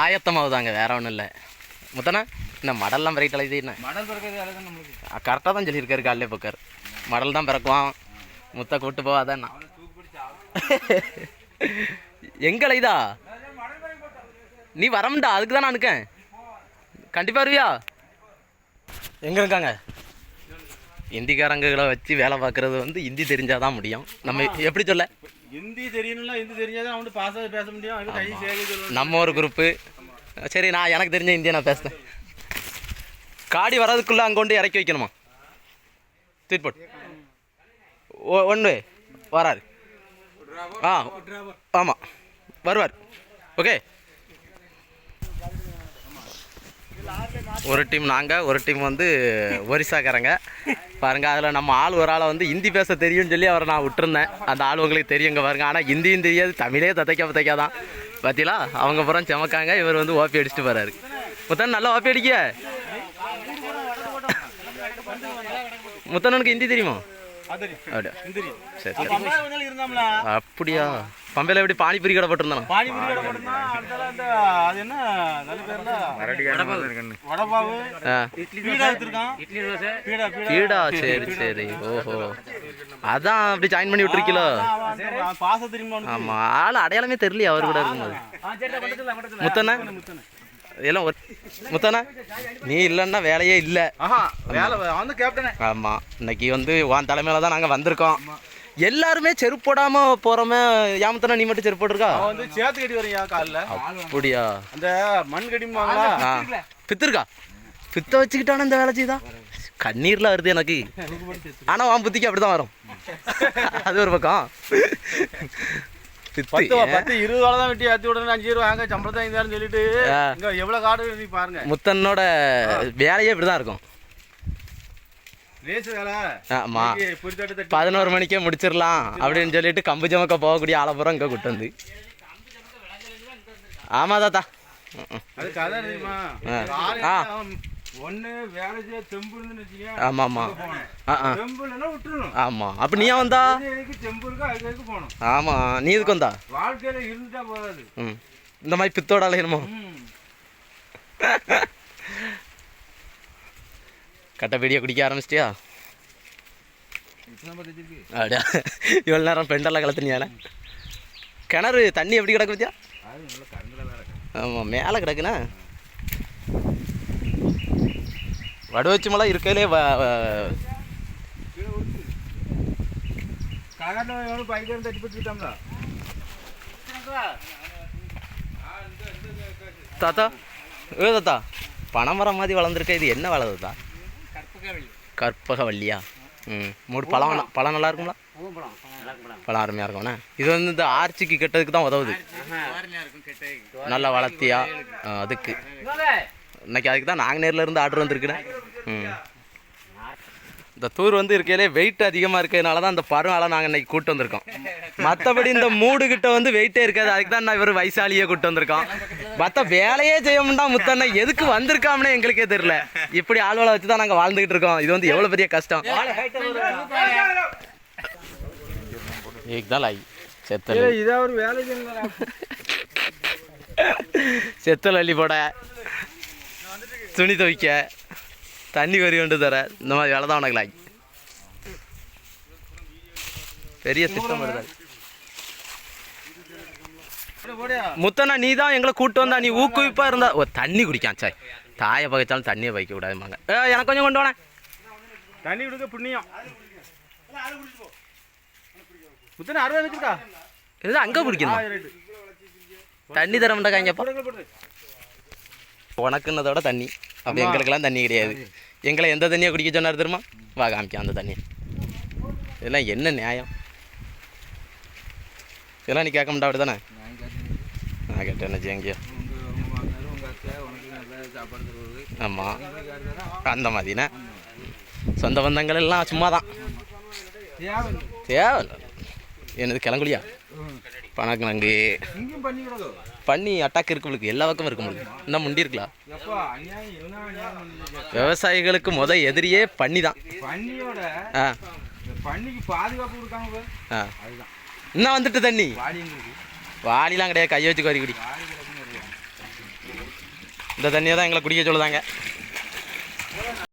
ஆயத்தமாகுதாங்க வேற ஒன்றும் இல்லை. முத்தனா இந்த மடல்லாம் பிரைட் அழைது என்ன? மடல் பிறக்கிறது தான் நம்மளுக்கு. கரெக்டாக தான் சொல்லியிருக்காரு காலையிலே போக்கார். மடல் தான் பிறக்குவான் முத்த கூட்டு போவாதான் அவனை தூக்கு பிடிச்சி எங்க அழைதா நீ வரமுண்டா அதுக்கு தான் நான் இருக்கேன். கண்டிப்பா வருவியா? எங்க இருக்காங்க? இந்திக்காரங்களை வச்சு வேலை பார்க்கறது வந்து ஹிந்தி தெரிஞ்சாதான் முடியும். நம்ம எப்படி சொல்ல? ஹிந்தி தெரியணும்ல ஹிந்தி தெரிஞ்சாதான் அவன் பாச பேச முடியும். அவன் கை நம்ம ஒரு குரூப்பு சரி நான் எனக்கு தெரிஞ்ச இந்தியா நான் பேசுனேன் காடி வர்றதுக்குள்ளே அங்கே கொண்டு இறக்கி வைக்கணுமா? போட்டு ஓ ஒன்று வராரு ஆ ஆமாம் வருவார். ஓகே ஒரு டீம் நாங்கள் ஒரு டீம் வந்து ஒரிசாக்காரங்க. பாருங்க அதில் நம்ம ஆள் ஒரு ஆளை வந்து ஹிந்தி பேச தெரியும்னு சொல்லி அவரை நான் விட்டுருந்தேன். அந்த ஆள் உங்களுக்கு தெரியுங்க பாருங்க. ஆனால் ஹிந்தியும் தெரியாது. தமிழே தத்தைக்க பத்தைக்கா தான். பார்த்தீங்களா அவங்க புறம் செமக்காங்க. இவர் வந்து ஓப்பி அடிச்சுட்டு போறாரு. முத்தன் நல்லா ஓப்பி அடிக்க. முத்தனனுக்கு ஹிந்தி தெரியுமா? அப்படியா? அப்படியா? பம்பையில் எப்படி பானிபூரி கடை போட்டிருந்தானா? பானிபூரி கடை அடுத்தால அந்த அது என்ன நல்ல பேர்ல? வடபாவு. ஆ. பீடா எடுத்திருக்கான். இட்லி தோசை. பீடா பீடா. சரி சரி. ஓஹோ. அதான் அப்படி ஜாயின் பண்ணி விட்டுருக்கீங்களோ பாச தெரியுமா அவனுக்கு? ஆமா ஆள் அடையாளமே தெரியலையே அவர் கூட இருக்கும்போது. முத்தண்ணா? எல்லாம் முத்தண்ணா? நீ இல்லைன்னா வேலையே இல்லை. ஆஹா வேலை அவன் வந்து கேப்டனே ஆமாம் இன்னைக்கு வந்து உன் தலைமையில தான் நாங்கள் வந்திருக்கோம். எல்லாருமே செருப்பு போடாமல் போகிறோமே ஏமத்தனா நீ மட்டும் செருப்பு போட்டிருக்கா? அவன் வந்து சேத்து கட்டி வரையா காலில். அப்படியா? அந்த மண் கடிம்பாங்களா பித்துருக்கா? பித்த வச்சுக்கிட்டான இந்த வேலை செய்தா? கண்ணீர்லாம் வருது எனக்கு. ஆனால் உன் புத்திக்கு அப்படி தான் வரும். அது ஒரு பக்கம். பித்து. இருபது ரூபா தான் வெட்டி ஏற்றி விடணும். அஞ்சு ரூபா வாங்க சம்பளம் தான் இருந்தாலும் சொல்லிட்டு எவ்வளவு காடு பாருங்க. முத்தனோட வேலையே இப்படி தான் இருக்கும். தட்டி பதினோரு மணிக்கே முடிச்சிடலாம் அப்படின்னு சொல்லிட்டு கம்பு ஜமக்க போகக்கூடிய ஆலப்புறம் இங்கே கூட்டு வந்து. ஆமாம் தாத்தா. ஆ. காலையில ஆ. அவன் ஒண்ணு வேலை செய்ய தெம்பு இருந்துன்னு வச்சுக்க ஆமாம் ஆமாம் ஆ ஆ. தெம்பு இல்லைன்னா விட்டுறணும். ஆமாம் அப்போ நீ ஏன் வந்தா எதுக்கு எதுக்கு ஆமாம் நீ இதுக்கு வந்தா? வாழ்க்கையில இருந்துட்டா போதாது. ம். இந்த மாதிரி பித்தோட அலையணுமோ ம். கட்ட பெடியை குடிக்க ஆரம்பிச்சிட்டியா. அப்படியா இவ்வளோ நேரம் பெண்டெல்லாம் கலத்துனியால கிணறு தண்ணி எப்படி கிடக்கு பத்தியா. ஆமாம் மேலே கிடக்குண்ணா வடுவச்சி மலை இருக்கையிலே? தாத்தா ஏ தாத்தா பனைமரம் மாதிரி வளர்ந்துருக்க இது என்ன வளருதா கற்பகவல்லியா? ம். மூணு பழம் பழம் நல்லா இருக்குங்களா பழம் அருமையாக இருக்கும்ண்ணே இது வந்து இந்த ஆர்ச்சிக்கு கெட்டதுக்கு தான் உதவுது. நல்லா வளர்த்தியா? அதுக்கு. இன்னைக்கு அதுக்கு தான் நாங்கள் நேரில் இருந்து ஆர்டர் வந்திருக்குண்ணே ம். இந்த தூர் வந்து இருக்கையிலே வெயிட் அதிகமாக இருக்கிறதுனால தான் இந்த பருவால நாங்கள் இன்னைக்கு கூட்டு வந்திருக்கோம். மற்றபடி இந்த மூடு கிட்ட வந்து வெயிட்டே இருக்காது. அதுக்கு தான் நான் இவர் வைசாலியே கூட்டு வந்திருக்கோம். மற்ற வேலையே செய்ய முடியா முத்தண்ணா. எதுக்கு வந்திருக்காம்னே எங்களுக்கே தெரியல. இப்படி ஆள்வளை வச்சு தான் நாங்கள் வாழ்ந்துகிட்டு இருக்கோம். இது வந்து எவ்வளோ பெரிய கஷ்டம். செத்தல் அள்ளி. போட. துணி துவைக்க. தண்ணி வரி கொண்டு தர. இந்த மாதிரி வேலை தான் உனக்கு லாய். பெரிய திட்டம் வருது. முத்தண்ணா நீ தான் எங்களை கூட்டு வந்தா நீ ஊக்குவிப்பா இருந்தா. ஓ தண்ணி குடிக்கான் சாய் தாயை பகைச்சாலும் தண்ணியை வைக்க விடாதுமாங்க ஏ எனக்கு கொஞ்சம் கொண்டு வானே தண்ணி கொடுக்க புண்ணியம். முத்தனை அறுபது வச்சுக்கா இது அங்கே குடிக்கணும்? தண்ணி தர மாட்டாங்கப்பா உனக்குன்னதோட தண்ணி. அப்போ எங்களுக்கெல்லாம் தண்ணி கிடையாது. எங்களை எந்த தண்ணியை குடிக்க சொன்னார் தெரியுமா? வா காமிக்க அந்த தண்ணியை. இதெல்லாம் என்ன நியாயம்? இதெல்லாம் நீ கேட்க மாட்டா அப்படி தானே நான் கேட்டேன் என்ன எங்கேயோ ஆமாம் அந்த மாதிரிண்ணே சொந்த பந்தங்கள் எல்லாம் சும்மா தான் தேவையில்ல. என்னது கிளங்குலியா பணக்கிழங்கு பண்ணி அட்டாக் இருக்கு உங்களுக்கு. எல்லா பக்கமும் இருக்கு உங்களுக்கு. இன்னும் முண்டி இருக்கலாம்? விவசாயிகளுக்கு முத எதிரியே பண்ணி தான் ஆ. பன்னிக்கு பாதுகாப்பு கொடுக்காம பாரு. ஆ. அதுதான் இன்னும் வந்துட்டு தண்ணி. வாளிலாம் கிடையாது கையை வச்சு கோரி குடி இந்த தண்ணியை தான் எங்களை குடிக்க சொல்லுதாங்க.